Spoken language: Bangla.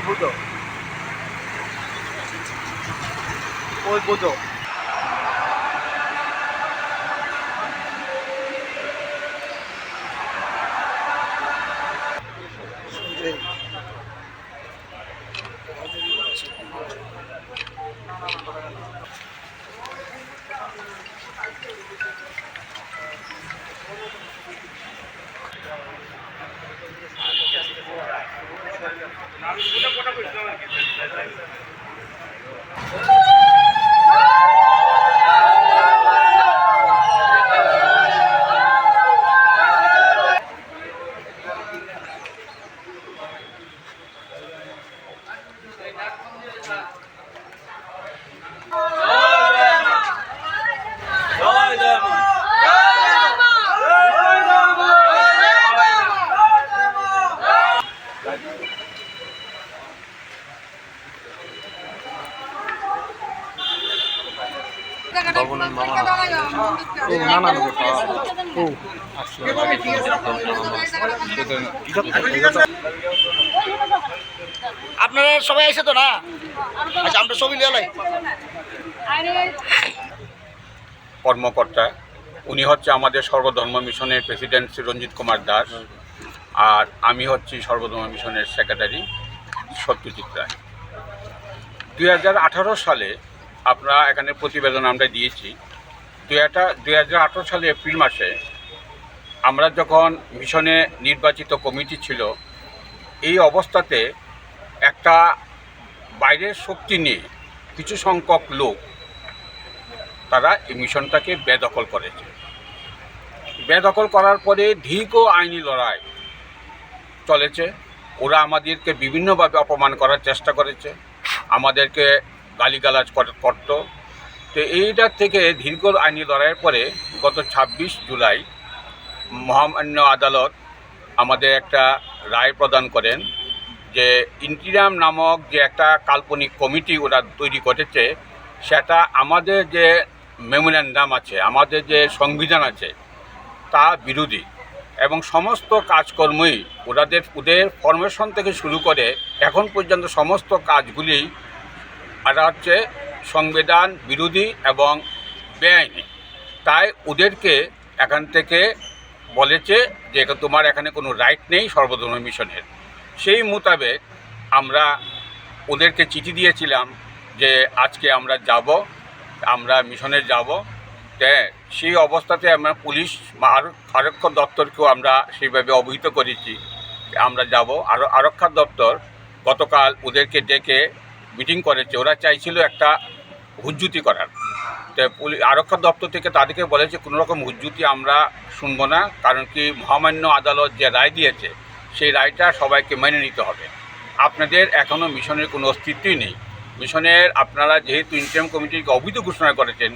ওই বুঝো ওই বুঝো আমি কোটা কোটা করছিলাম আর কি আপনারা সবাই এসে তো না? আচ্ছা আমরা ছবি লাই। কর্মকর্তা উনি হচ্ছে আমাদের সর্বধর্ম মিশনের প্রেসিডেন্ট শ্রী রঞ্জিত কুমার দাস আর আমি হচ্ছি সর্বধর্ম মিশনের সেক্রেটারি সত্যজিৎ রায়। দুই হাজার আঠারো সালে আমরা এখানে প্রতিবেদন আমরা দিয়েছি। দু হাজার দুই হাজার সালে এপ্রিল মাসে আমরা যখন মিশনে নির্বাচিত কমিটি ছিল, এই অবস্থাতে একটা বাইরের শক্তি নিয়ে কিছু সংখ্যক লোক তারা এই মিশনটাকে বেদখল করেছে। বেদখল করার পরে দীর্ঘ আইনি লড়াই চলেছে। ওরা আমাদেরকে বিভিন্নভাবে অপমান করার চেষ্টা করেছে। আমাদেরকে গালিগালাজ কর- করতো। তো এইটার থেকে দীর্ঘ আইনি লড়াইয়ের পরে গত ছাব্বিশ জুলাই মহামান্য আদালত আমাদের একটা রায় প্রদান করেন যে ইন্টিরাম নামক যে একটা কাল্পনিক কমিটি ওরা তৈরি করেছে, সেটা আমাদের যে মেমোরেন্ডাম আছে, আমাদের যে সংবিধান আছে, তা বিরোধী এবং সমস্ত কাজকর্মই ওনাদের ওদের ফরমেশন থেকে শুরু করে এখন পর্যন্ত সমস্ত কাজগুলি এটা হচ্ছে সংবিধান বিরোধী এবং বেআইনি। তাই ওদেরকে এখান থেকে বলেছে যে তোমার এখানে কোনো রাইট নেই সর্বধর্ম মিশনের। সেই মোতাবেক আমরা ওদেরকে চিঠি দিয়েছিলাম যে আজকে আমরা যাব, আমরা মিশনে যাব। সেই অবস্থাতে আমরা পুলিশ আরও আরক্ষ দপ্তরকেও আমরা সেইভাবে অবহিত করেছি। আমরা যাব। আরও আরক্ষা দপ্তর গতকাল ওদেরকে ডেকে মিটিং করেছে, ওরা চাইছিল একটা হুজ্জুতি করার। তো পুলিশ আরক্ষা দপ্তর থেকে তাদেরকে বলেছে, কোনো রকম হুজ্জুতি আমরা শুনব না, কারণ কি মহামান্য আদালত যে রায় দিয়েছে, সেই রায়টা সবাইকে মেনে নিতে হবে। আপনাদের এখনও মিশনের কোনো অস্তিত্বই নেই। মিশনের আপনারা যেহেতু ইন্টারিম কমিটিকে অবৈধ ঘোষণা করেছেন